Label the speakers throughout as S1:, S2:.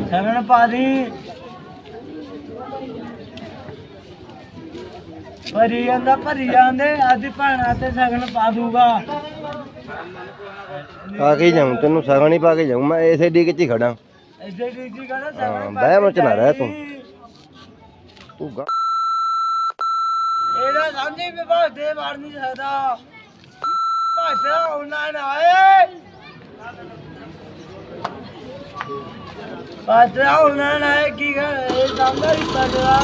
S1: ਸਗਣ ਪਾਦੀ ਭਰੀ ਜਾਂਦਾ ਭਰੀ ਜਾਂਦੇ ਅੱਜ ਭੈਣਾਂ ਤੇ ਸਗਣ ਪਾ ਦੂਗਾ।
S2: ਪਾ ਕੇ ਜਾਉਂ ਤੈਨੂੰ ਸਗਣ ਹੀ ਪਾ ਕੇ ਜਾਉਂ ਮੈਂ ਇਸੇ ਡੀ ਚ ਹੀ ਖੜਾ।
S1: ਇੱਥੇ ਡੀਜੀ ਕਹਿੰਦਾ
S2: ਹਾਂ,
S1: ਸਗਣ
S2: ਬਹਿ ਵਿੱਚ ਨਾ ਰਹਿ ਤੂੰ। ਤੂੰ ਗਾ-
S1: ਇਹਦਾ ਸਮਝੀ ਵਿਭਾਗ ਦੇ ਮਾਰ ਨਹੀਂ ਸਕਦਾ। ਭਾਸ਼ਾ ਉਹਨਾਂ ਨਾਏ ਭਾਸ਼ਾ ਉਹਨਾਂ ਨਾਏ ਕੀ ਕਰ ਇਹ ਸਮਝਦਾ ਹੀ ਪੜਦਾ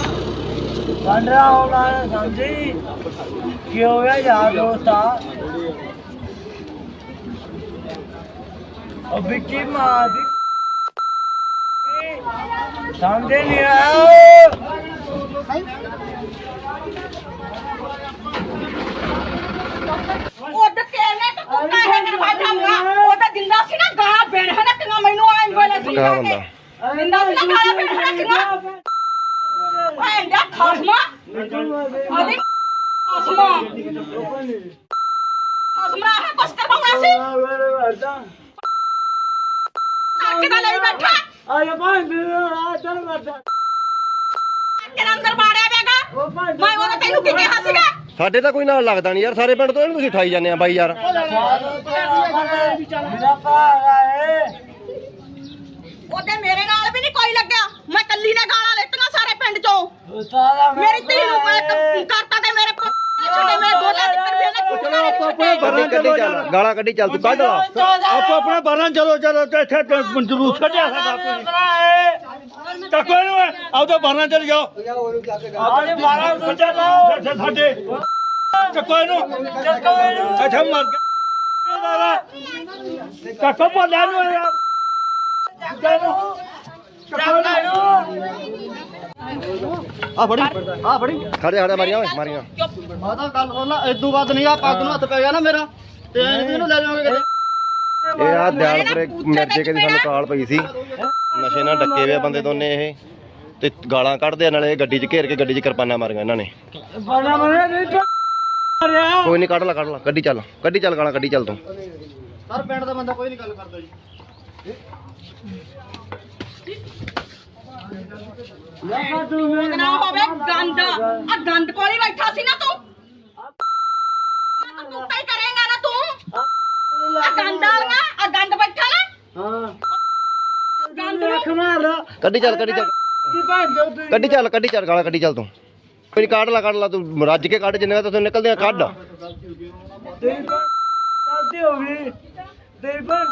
S1: ਪੰਡਰਾ ਉਹਨਾਂ ਨੇ ਸਮਝੀ। ਕੀ ਹੋ ਗਿਆ ਯਾਰ ਦੋਸਤਾ ਉਹ ਵਿੱਕੀ ਮਾਰ ਦੀ ਸਮਝੇ ਨਹੀਂ ਆਇਆ
S3: ਉੱਡ ਕੇ ਨੇ ਤੇ ਕੁੱਤਾ ਹੈ ਕਿ ਬਾਜਾ ਮੁਆ ਉਹ ਤਾਂ ਜਿੰਦਾ ਸੀ ਨਾ ਗਾਲਾਂ ਬੇੜ ਹੈ ਨਾ ਕਿ ਮੈਨੂੰ ਆਂ ਬੋਲੇ ਸੀ
S2: ਕਿਆ ਬੰਦਾ
S3: ਜਿੰਦਾ ਸੀ ਨਾ ਗਾਲਾਂ ਬੇੜ ਹੈ ਕਿ ਓਏ ਇੰਦਾ ਖਸਮਾ ਅਰੇ ਖਸਮਾ ਖਸਮਾ ਹੈ ਬਸ ਕਰ ਪਾਉਣਾ ਸੀ? ਅੱਕੇ ਦਾ। ਲਈ ਬੈਠਾ?
S1: ਆਇਆ ਬੰਦ ਆ ਚੱਲ ਵਰਦਾ
S3: ਅੱਕੇ ਦੇ ਅੰਦਰ ਬਾੜਿਆ ਬੇਗਾ
S1: ਉਹ ਬੰਦ
S3: ਮੈਂ ਉਹ ਤੈਨੂੰ ਕੀ ਕਿਹਾ ਸੀਗਾ?
S2: ਸਾਡੇ ਤਾਂ ਕੋਈ ਨਾਲ ਲੱਗਦਾ ਨਹੀਂ ਯਾਰ ਸਾਰੇ ਪਿੰਡ ਤੋਂ ਇਹਨੂੰ ਤੁਸੀਂ ਠਾਈ ਜਾਂਦੇ ਆ ਬਾਈ ਯਾਰ।
S1: ਮੇਰਾ ਭਾਗਾ ਏ
S3: ਉਹਦੇ ਮੇਰੇ ਨਾਲ ਵੀ ਨਹੀਂ ਕੋਈ ਲੱਗਿਆ। ਮੈਂ ਕੱਲੀ ਨੇ ਗਾਲਾਂ ਲੈਤੀਆਂ ਸਾਰੇ ਪਿੰਡ ਚੋਂ।
S1: ਸਾਰਾ
S3: ਮੇਰੀ ਧੀ ਨੂੰ ਮੈਂ ਕ- ਕਰਤਾ ਤੇ ਮੇਰੇ ਕੋਲ ਛੱਡੇ ਮੇਰੇ ਦੋਲਾ ਟਿੱਕਰ ਵੀ ਇਹਨੇ ਕੁੱਟਣਾ ਨਹੀਂ ਛੱਡੇ
S2: ਕੱਢੀ ਕੱਢੀ ਚੱਲ ਗਾਲਾਂ ਕੱਢੀ ਚੱਲ ਤੂੰ ਕੱਢ ਲਾ।
S4: ਆਪੋ ਆਪਣਾ ਬਾਰਾਂ ਚਲੋ ਚਲੋ ਤੇ ਇੱਥੇ ਤੇ ਜਲੂਸ ਕੱਢਿਆ ਸਾਡਾ ਆਪਣੀ ਚੱਕੋ ਇਹਨੂੰ ਆਪਦਾ ਬਾਰਾਂ ਚਲ ਜਾਓ।
S1: ਆਲੇ ਮਾਰਾ ਸੁਝਾ ਲਾਓ
S4: ਇੱਥੇ ਸਾਡੇ ਚੱਕੋ ਇਹਨੂੰ
S1: ਚੱਕੋ ਇਹਨੂੰ
S4: ਇੱਥੇ ਮਰ ਗਿਆ। ਚੱਕੋ ਭੋਲਿਆ ਨੂੰ ਯਾਰ
S1: ਚੱਕੋ ਇਹਨੂੰ
S4: ਆ ਫੜੀ ਆ ਫੜੀ
S2: ਖੜੇ ਖੜੇ ਮਾਰੀਆਂ ਓਏ ਮਾਰੀਆਂ
S4: ਮਾਤਾ ਗੱਲ ਸੁਣ ਇਦੋਂ ਵੱਧ ਨਹੀਂ ਆ ਪੱਗ ਨੂੰ ਹੱਥ ਪੈ ਗਿਆ ਨਾ ਮੇਰਾ ਤੇ ਇਹਨੂੰ ਲੈ ਜਾਵਾਂਗੇ ਕਿਤੇ
S2: ਇਹ ਆ ਦਿਆਲਪੁਰੇ ਮਿਰਜੇ ਕੇ ਦੀ ਸਾਨੂੰ ਕਾਲ ਪਈ ਸੀ ਨਸ਼ੇ ਨਾਲ ਡੱਕੇ ਹੋਏ ਬੰਦੇ ਦੋਨੇ ਇਹ ਤੇ ਗਾਲਾਂ ਕੱਢਦੇ ਆ ਨਾਲੇ ਗੱਡੀ 'ਚ ਘੇਰ ਕੇ ਗੱਡੀ 'ਚ ਕਿਰਪਾਨਾਂ ਮਾਰੀਆਂ ਇਹਨਾਂ ਨੇ ਕੋਈ ਨਹੀਂ, ਕੱਢ ਲਾ ਕੱਢ ਲਾ। ਗੱਡੀ ਚੱਲ ਗੱਡੀ ਚੱਲ ਗਾਲਾਂ, ਗੱਡੀ ਚੱਲ ਤੂੰ।
S4: ਸਰ, ਪਿੰਡ ਦਾ ਬੰਦਾ ਕੋਈ ਨਹੀਂ ਗੱਲ ਕਰਦਾ ਜੀ।
S1: ਲੱਗਾ ਤੂੰ ਮੇਰੇ
S3: ਨਾ ਹੋਵੇ ਗੰਦ ਆ ਗੰਦ ਕੋਲ ਹੀ ਬੈਠਾ ਸੀ ਨਾ ਤੂੰ। ਤੂੰ ਕੁੱਤਾ ਹੀ ਕਰੇਗਾ ਨਾ ਤੂੰ। ਆ ਗੰਦ ਆਗਾ ਆ ਗੰਦ ਬੈਠਾ ਨਾ।
S1: ਹਾਂ
S3: ਗੰਦ
S1: ਰੱਖ
S3: ਨੂੰ
S1: ਮਾਰ
S2: ਗੱਡੀ ਚੱਲ ਗੱਡੀ ਚੱਲ।
S1: ਕੀ ਭੰਨ ਦੋ ਤੂੰ
S2: ਗੱਡੀ ਚੱਲ ਗੱਡੀ ਚੱਲ ਗਾਲਾਂ ਗੱਡੀ ਚੱਲ ਤੂੰ। ਕੋਈ ਨੀ, ਕੱਢ ਲਾ ਕੱਢ ਲਾ ਤੂੰ ਰੱਜ ਕੇ ਕੱਢ ਜਿੰਨੇ ਤੋਂ ਨਿਕਲਦੀਆਂ ਕੱਢ।
S1: ਤੇਰੀ ਭੰਨ ਗਲਤੀ ਹੋ ਗਈ। ਤੇਰੀ ਭੰਨ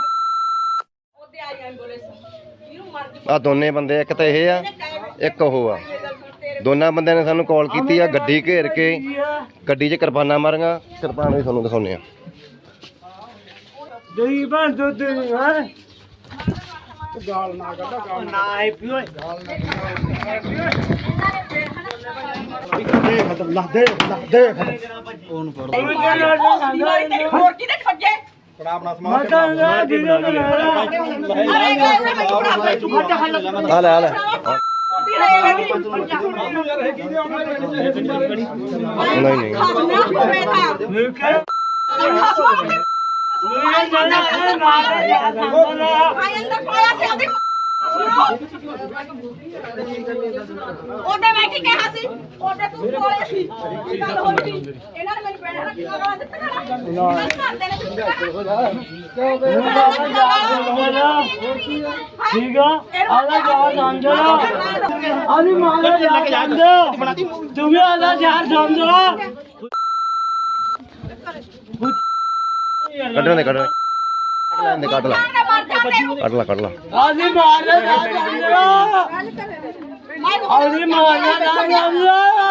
S3: ਉਹਦੇ ਆਈ ਐਂਬੂਲੈਂਸ ਇਹਨੂੰ ਮਰ ਕੇ
S2: ਆ ਦੋਨੇ ਬੰਦੇ ਇੱਕ ਤਾਂ ਇਹ ਆ ਇੱਕ ਉਹ ਆ। ਦੋਨਾਂ ਬੰਦਿਆਂ ਨੇ ਸਾਨੂੰ ਕਾਲ ਕੀਤੀ ਆ ਗੱਡੀ ਘੇਰ ਕੇ ਗੱਡੀ 'ਚ ਕਿਰਪਾਨਾਂ ਮਾਰੀਆਂ ਕਿਰਪਾਨ ਵੀ ਤੁਹਾਨੂੰ ਦਿਖਾਉਂਦੇ ਆ।
S1: ਦੇਈ ਭੰਨ ਦੋ ਤੇਰੀ ਹੈ? ਗਾਲ ਨਾ ਕੱਢ ਗਾਲ ਨਾ ਆਈ ਪਿਓ
S3: ਹੋਰ ਕਿਹਦੇ ਖੱਜੇ
S1: ਮਾਤਾ ਨਾ ਦੀਦਾ ਨਾ
S3: ਅਰੇ ਗਏ ਉਹਨੇ ਮੈਨੂੰ ਬਣਾ
S2: ਆ ਲੈ ਆ ਲੈ ਨਹੀਂ ਨਹੀਂ।
S3: ਤਾਂ।
S1: ਉਹ
S3: ਅੰਦਰ ਪਾਇਆ ਸੀ ਉਹਦੀ ਉਹਦੇ ਮੈਂ ਕੀ ਕਿਹਾ ਸੀ? ਉਹਦੇ ਤੂੰ ਕੋਲੇ ਸੀ ਕੀ ਗੱਲ ਹੋਈ ਸੀ। ਇਹਨਾਂ ਨੇ ਮੈਨੂੰ ਪੈਣਾ ਰੱਖਿਆ ਗਾਲਾਂ ਦਿੱਤੀਆਂ ਨਾ ਇਹਨਾਂ ਨੇ ਦਿੱਤੀਆਂ
S1: ਠੀਕ ਆ? ਆਲਾ ਜਾ ਸਮਝੋ। ਆਲੀ ਮਾਲਾ ਜਾ ਸਮਝੋ। ਤੁਸੀਂ ਆਲਾ ਜਾ ਸਮਝੋ।
S2: ਕੱਢਣ ਦੇ ਕੱਢਣ ਦੇ ਕੱਢ ਲਾ
S3: ਮਰ ਜਾਂਦੇ